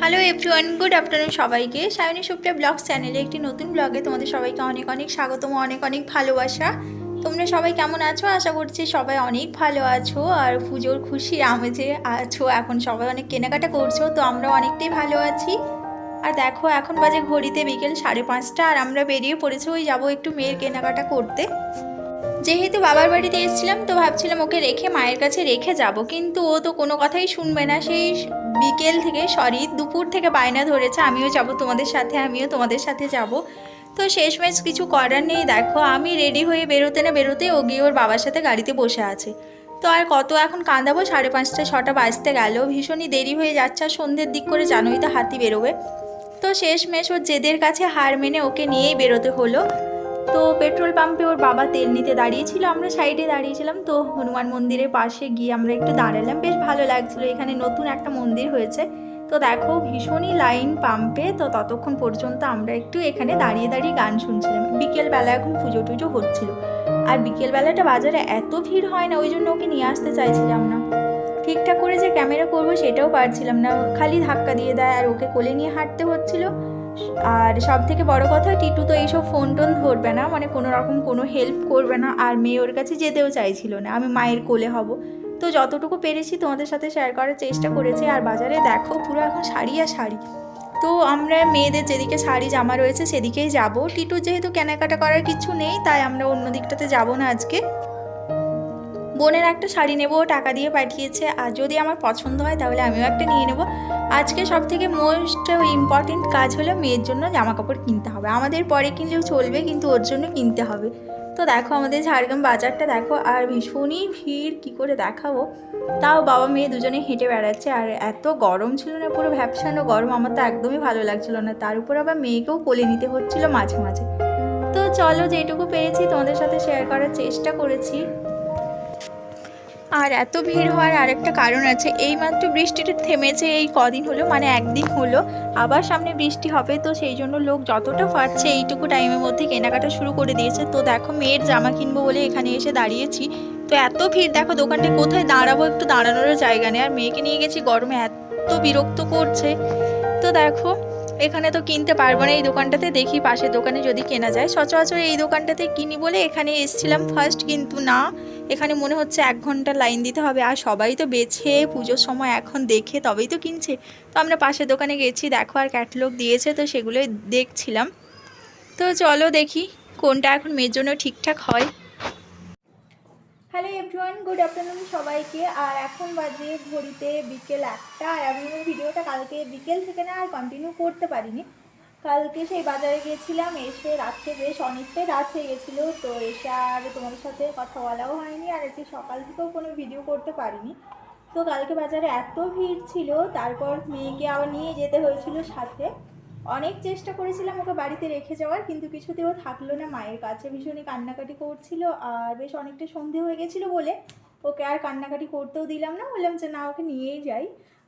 Hello everyone good afternoon সবাইকে। Sayani Supriya blogs চ্যানেলে একটি নতুন ব্লগে তোমাদের সবাইকে অনেক অনেক স্বাগতম, অনেক অনেক ভালোবাসা। তোমরা সবাই কেমন আছো? আশা করছি সবাই অনেক ভালো আছো আর পুজোর খুশি আমেজে আছো, এখন সবাই অনেক কেনাকাটা করছ, তো আমরা অনেকটাই ভালো আছি। আর দেখো, এখন বাজে ঘড়িতে বিকেল সাড়ে পাঁচটা আর আমরা বেরিয়ে পড়েছি, ওই যাব একটু মেয়ের কেনাকাটা করতে। যেহেতু বাবার বাড়িতে এসেছিলাম, তো ভাবছিলাম ওকে রেখে, মায়ের কাছে রেখে যাব, কিন্তু ও তো কোনো কথাই শুনবে না, সেই বিকেল থেকে, সরি, দুপুর থেকে বায়না ধরেছে। আমিও যাব তোমাদের সাথে, আমিও তোমাদের সাথে যাব। তো শেষমেশ কিছু করার নেই। দেখো, আমি রেডি হয়ে বেরোতে না বেরোতে ও গিয়ে ওর বাবার সাথে গাড়িতে বসে আছে। তো আর কত এখন কাঁদাবো সাড়ে পাঁচটা, ছটা বাজতে গেল। ভীষণই দেরি হয়ে যাচ্ছে। আর সন্ধ্যের দিক করে জানোই তো হাতি বেরোবে। তো শেষমেশ ওর জেদের কাছে হার মেনে ওকে নিয়েই বেরোতে হলো। তো পেট্রোল পাম্পে ওর বাবা তেল নিতে দাঁড়িয়েছিল, আমরা সাইডে দাঁড়িয়েছিলাম। তো হনুমান মন্দিরের পাশে গিয়ে আমরা একটু দাঁড়ালাম। বেশ ভালো লাগছিল, এখানে নতুন একটা মন্দির হয়েছে। তো দেখো, ভীষণই লাইন পাম্পে, তো ততক্ষণ পর্যন্ত আমরা একটু এখানে দাঁড়িয়ে দাঁড়িয়ে গান শুনছিলাম। বিকেলবেলা এখন পুজো টুজো হচ্ছিল। আর বিকেলবেলাটা বাজারে এত ভিড় হয় না, ওই জন্য ওকে নিয়ে আসতে চাইছিলাম না। ঠিকঠাক করে যে ক্যামেরা করব সেটাও পারছিলাম না। খালি ধাক্কা দিয়ে দেয় আর ওকে কোলে নিয়ে হাঁটতে হচ্ছিল। আর সব থেকে বড় কথা, টিটু তো এইসব ফোন টোন ধরবে না মানে কোনো রকম কোনো হেল্প করবে না, আর মেয়ে ওর কাছে যেতেও চাইছিল না, আমি মায়ের কোলে হব। তো যতটুকু পেরেছি তোমাদের সাথে শেয়ার করার চেষ্টা করেছি, আর বাজারে দেখো পুরো এখন শাড়ি আর শাড়ি। তো আমরা মেয়েদের যেদিকে শাড়ি জামা রয়েছে সেদিকেই যাব। টিটু যেহেতু কেনাকাটা করার কিছু নেই, তাই আমরা অন্য দিকটাতে যাব না আজকে। বোনের একটা শাড়ি নেব টাকা দিয়ে পাঠিয়েছে। আর যদি আমার পছন্দ হয়, তাহলে আমিও একটা নিয়ে নেব। আজকে সব থেকে মোস্ট ইম্পর্টেন্ট কাজ হলো মেয়ের জন্য জামা কাপড় কিনতে হবে। আমাদের পরে কিনলেও চলবে, কিন্তু ওর জন্য কিনতে হবে। তো দেখো, আমাদের ঝাড়গ্রাম বাজারটা দেখো, আর ভীষণই ভিড়, কি করে দেখাবো? তাও বাবা মেয়ে দুজনে হেঁটে বেড়াচ্ছে, আর এত গরম ছিল না, পুরো ভ্যাপসানো গরম। আমার তো একদমই ভালো লাগছিল না। তার উপর আবার মেয়েকেও কোলে নিতে হচ্ছিল মাঝে মাঝে। তো চলো, যেটুকু পেরেছি তোমাদের সাথে শেয়ার করার চেষ্টা করেছি। আর এত ভিড় হওয়ার আরেকটা কারণ আছে, এইমাত্র বৃষ্টিটা থেমেছে, এই কদিন হলো মানে একদিন হলো, আবার সামনে বৃষ্টি হবে, তো সেই জন্য লোক যতটা পারছে এইটুকু টাইমের মধ্যে কেনাকাটা শুরু করে দিয়েছে। তো দেখো, মেয়ের জামা কিনবো বলে এখানে এসে দাঁড়িয়েছি। তো এত ভিড়, দেখো দোকানটা কোথায় দাঁড়াবো একটু দাঁড়ানোরও জায়গা নেই। আর মেয়েকে নিয়ে গেছি গরমে, এত বিরক্ত করছে। তো দেখো এখানে তো কিনতে পারব না এই দোকানটাতে, দেখি পাশের দোকানে যদি কেনা যায়। সচরাচর এই দোকানটাতে কিনি বলে এখানে এসছিলাম ফার্স্ট কিন্তু না, এখানে মনে হচ্ছে এক ঘণ্টা লাইন দিতে হবে। আর সবাই তো বেছে, পুজোর সময় এখন দেখে তবেই তো কিনছে। তো আমরা পাশের দোকানে গেছি, দেখো আর ক্যাটালগ দিয়েছে, তো সেগুলোই দেখছিলাম। তো চলো দেখি কোনটা এখন মেয়ের জন্য ঠিকঠাক হয়। এভরিওয়ান গুড আফটারনুন সবাইকে। আর এখন বাজে ঘড়িতে বিকেল একটা। আর আমি ভিডিওটা কালকে বিকেল থেকে না আর কন্টিনিউ করতে পারিনি। কালকে সেই বাজারে গিয়েছিলাম, এসে রাত্রে বেশ অনেকটাই রাত হয়ে গেছিল তো এসে আর তোমাদের সাথে কথা বলাও হয়নি। আর আজকে সকাল থেকেও কোনো ভিডিও করতে পারিনি। তো কালকে বাজারে এত ভিড় ছিল, তারপর মেয়েকে আবার নিয়ে যেতে হয়েছিল সাথে। অনেক চেষ্টা করেছিলাম ওকে বাড়িতে রেখে যাওয়ার, কিন্তু কিছুতেও থাকল না মায়ের কাছে। ভীষণই কান্নাকাটি করছিল আর বেশ অনেকটা সন্ধে হয়ে গেছিল বলে ওকে আর কান্নাকাটি করতেও দিলাম না। বললাম যে, না, ওকে নিয়েই যাই।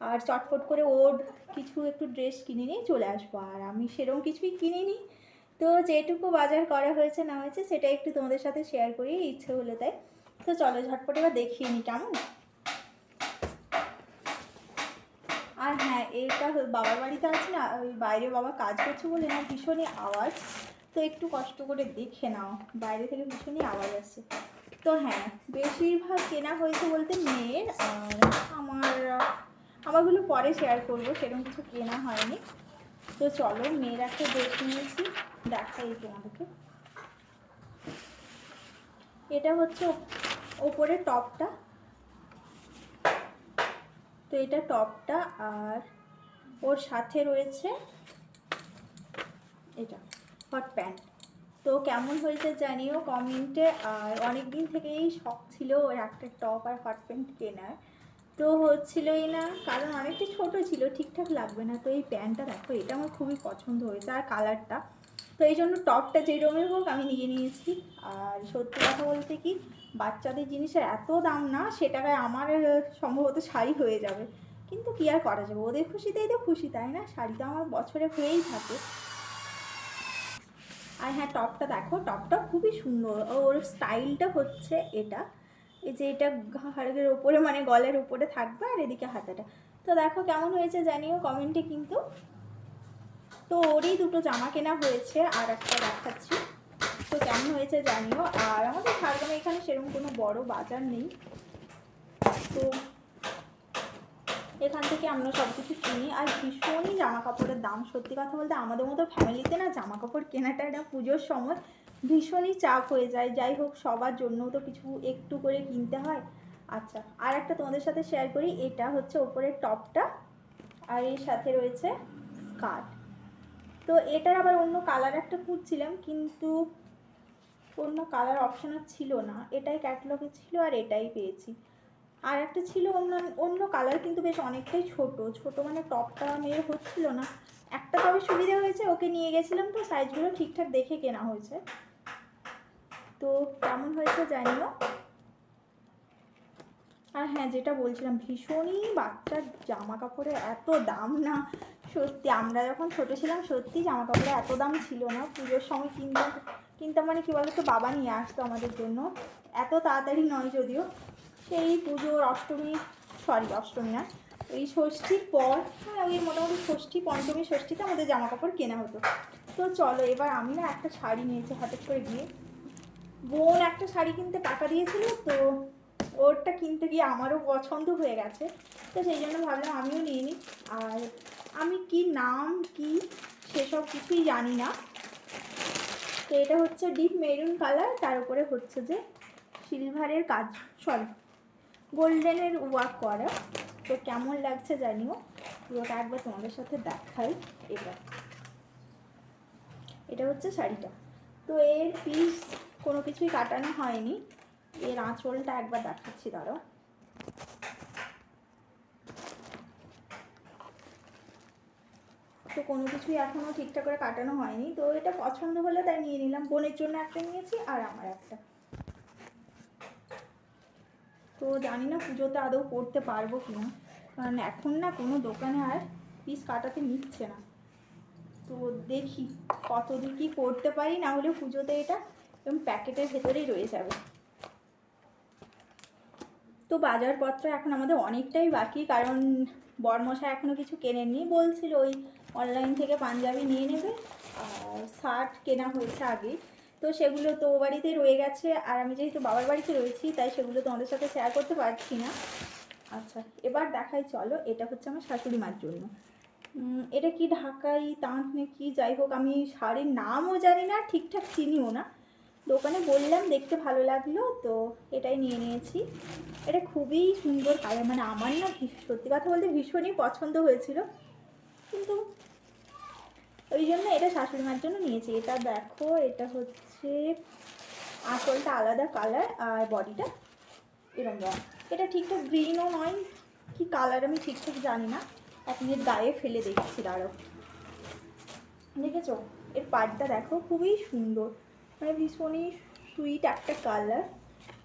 আর চটফট করে ওর কিছু একটু ড্রেস কিনে নিয়ে চলে আসব। আর আমি সেরকম কিছুই কিনিনি। তো যেটুকু বাজার করা হয়েছে, না হয়েছে সেটা একটু তোমাদের সাথে শেয়ার করি, ইচ্ছে হলো তাই। তো চলো, ঝটপট এবার দেখিয়ে নিই কেমন? আর হ্যাঁ এটা বাবার বাড়িতে আছে না, ওই বাইরে বাবা কাজ করছে বলে না ভীষণই আওয়াজ। তো একটু কষ্ট করে দেখে নাও, বাইরে থেকে ভীষণই আওয়াজ আসছে। তো হ্যাঁ বেশিরভাগ কেনা হয়েছে বলতে মেয়ের, আর আমার, আমারগুলো পরে শেয়ার করব, সেরকম কিছু কেনা হয়নি। তো চলো, মেয়ের একটা ড্রেস নিয়েছি, দেখাই তোমাদেরকে। এটা হচ্ছে ওপরে টপটা। তো এটা টপটা আর ওর সাথে রয়েছে এটা হট প্যান্ট তো কেমন হয়েছে জানিও কমেন্টে আর অনেক দিন থেকেই শখ ছিল ওর একটা টপ আর হট প্যান্ট কেনার। তো হচ্ছিলই না, কারণ অনেকটা ছোট ছিল, ঠিকঠাক লাগবে না। তো এই প্যান্টটা দেখো, এটা আমার খুবই পছন্দ হয়েছে। আর কালারটা তো এই জন্য টপটা যেই রকমের হোক আমি নিয়ে নিয়েছি। আর সত্যি কথা বলতে কি, বাচ্চাদের জিনিসের এত দাম না, সে আমার সম্ভবত শাড়ি হয়ে যাবে। কিন্তু কি আর করা যাবে? ওদের খুশিতেই তো খুশি, তাই না? শাড়ি তো আমার বছরে হয়েই থাকে। আর হ্যাঁ টপটা দেখো, টপটা খুবই সুন্দর। ওর স্টাইলটা হচ্ছে এটা। এই যে এটা ঘাড়ের ওপরে মানে গলের উপরে থাকবে আর এদিকে হাতাটা। তো দেখো কেমন হয়েছে জানিও কমেন্টে কিন্তু। তো ওরই দুটো জামা কেনা হয়েছে আর একটা দেখাচ্ছি। তো কেমন হয়েছে জানিও। আর আমাদের ঝাড়গ্রামে এখানে সেরকম কোনো বড় বাজার নেই। তো এখান থেকে আমরা সব কিছু কিনি। আর ভীষণই জামা কাপড়ের দাম। সত্যি কথা বলতে আমাদের মতো ফ্যামিলিতে না জামা কাপড় কেনাটা একটা পুজোর সময় ভীষণই চাপ হয়ে যায়। যাই হোক, সবার জন্য তো কিছু একটু করে কিনতে হয়। আচ্ছা আর একটা তোমাদের সাথে শেয়ার করি। এটা হচ্ছে ওপরের টপটা। আর এর সাথে রয়েছে স্কার্ট তো এটার আবার অন্য কালার একটা খুঁজছিলাম, কিন্তু অন্য কালার অপশান আর ছিল না। এটাই ক্যাটলগে ছিল আর এটাই পেয়েছি। আর একটা ছিল অন্য অন্য কালার কিন্তু বেশ অনেকটাই ছোট। ছোট মানে টপটা মেয়ের হচ্ছিল না। একটা তবে সুবিধা হয়েছে, ওকে নিয়ে গেছিলাম তো সাইজগুলো ঠিকঠাক দেখে কেনা হয়েছে। তো কেমন হয়েছে জানিও। আর হ্যাঁ যেটা বলছিলাম, ভীষণই বাচ্চার জামা কাপড়ে এত দাম না। সত্যি, আমরা যখন ছোটো ছিলাম, সত্যি জামা কাপড়ে এত দাম ছিল না। পুজোর সময় কিনতাম কিনতাম মানে কী বলতো, বাবা নিয়ে আসতো আমাদের জন্য। এত তাড়াতাড়ি নয় যদিও। সেই পুজোর অষ্টমী সরি অষ্টমী না, এই ষষ্ঠীর পর হ্যাঁ ওই মোটামুটি ষষ্ঠী, পঞ্চমী, ষষ্ঠীতে আমাদের জামা কাপড় কেনা হতো। তো চলো, এবার আমি না একটা শাড়ি নিয়েছি হঠাৎ করে গিয়ে। বোন একটা শাড়ি কিনতে টাকা দিয়েছিল, তো ওরটা কিনতে গিয়ে আমারও পছন্দ হয়ে গেছে। তো সেই জন্য ভাবলাম আমিও নিয়ে নিই। আর আমি কি নাম, কি সেসব কিছুই জানি না। তো এটা হচ্ছে ডিপ মেরুন কালার, তার উপরে হচ্ছে যে সিলভারের কাজ, সরি, গোল্ডেনের ওয়ার্ক করা। তো কেমন লাগছে জানিও। পুরোটা একবার তোমাদের সাথে দেখাই এটা এটা হচ্ছে শাড়িটা। তো এর পিস কোনো কিছুই কাটানো হয়নি। এর আঁচলটা একবার দেখাচ্ছি, দাঁড়াও। তো কোনো কিছুই এখনও ঠিকঠাক করে কাটানো হয়নি। তো এটা পছন্দ হলে তাই নিয়ে নিলাম। বোনের জন্য একটা নিয়েছি আর আমার একটা। তো জানি না পুজোতে আদৌ করতে পারব কি না। কারণ এখন না কোনো দোকানে আর পিস কাটাতে নিচ্ছে না। তো দেখি কতদূর কি করতে পারি, না হলে পুজোতে এটা এবং প্যাকেটের ভেতরেই রয়ে যাবে। তো বাজারপত্র এখন আমাদের অনেকটাই বাকি, কারণ বরমশা এখনও কিছু কেনেননি। বলছিল ওই অনলাইন থেকে পাঞ্জাবি নিয়ে নেবে, আর শার্ট কেনা হয়েছে আগে তো সেগুলো তো ও বাড়িতেই রয়ে গেছে, আর আমি যেহেতু বাবার বাড়িতে রয়েছি, তাই সেগুলো তোমাদের সাথে শেয়ার করতে পারছি না। আচ্ছা এবার দেখাই, চলো, এটা হচ্ছে আমার শাশুড়ি মার জন্য। এটা কি ঢাকাই, তাঁত না কি যাই হোক, আমি শাড়ির নামও জানি না, ঠিকঠাক চিনিও না। দোকানে বললাম, দেখতে ভালো লাগল, তো এটাই নিয়ে নিয়েছি। এটা খুবই সুন্দর কালার মানে আমার না সত্যি কথা বলতে ভীষণই পছন্দ হয়েছিল। কিন্তু ওই জন্য এটা শাশুড়ি মার জন্য নিয়েছি। এটা দেখো, এটা হচ্ছে আসলটা আলাদা কালার, আর বডিটা এরকম এটা ঠিকঠাক গ্রিনও নয়, কি কালার আমি ঠিকঠাক জানি না। এক মিনিট গায়ে ফেলে দেখছি, দাঁড়াও। দেখেছ? এর পাটটা দেখো, খুবই সুন্দর। মানে ভীষণই সুইট একটা কালার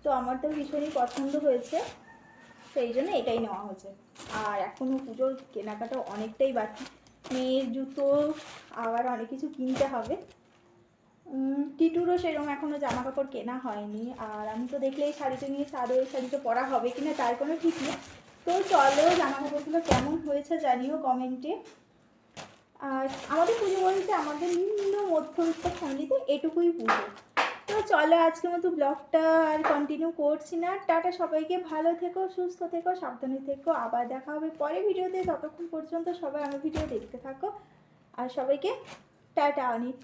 তো আমার তো ভীষণই পছন্দ হয়েছে, সেই জন্য এটাই নেওয়া হয়েছে। আর এখনও পুজোর কেনাকাটা অনেকটাই বাকি, মেয়ের জুতো, আবার অনেক কিছু কিনতে হবে। টিটুরও সেরকম এখনও জামা কাপড় কেনা হয়নি, আর আমি তো দেখলে এই শাড়িটা নিয়ে আদৌ এই শাড়িটা পরা হবে কিনা তার কোনো ঠিক নেই। তো চলো জামা কাপড়গুলো কেমন হয়েছে জানিও কমেন্টে। আর আমাদের পুজো বলতে আমাদের নিম্ন মধ্যবিত্ত ফ্যামিলিতে এটুকুই পুজো তো চলো আজকের মতো ব্লগটা আর কন্টিনিউ করছি না। টাটা সবাইকে, ভালো থেকো, সুস্থ থেকো, সাবধানে থেকো। আবার দেখা হবে পরে ভিডিওতে। ততক্ষণ পর্যন্ত সবাই আমার ভিডিও দেখতে থাকো। আর সবাইকে টাটা অনেক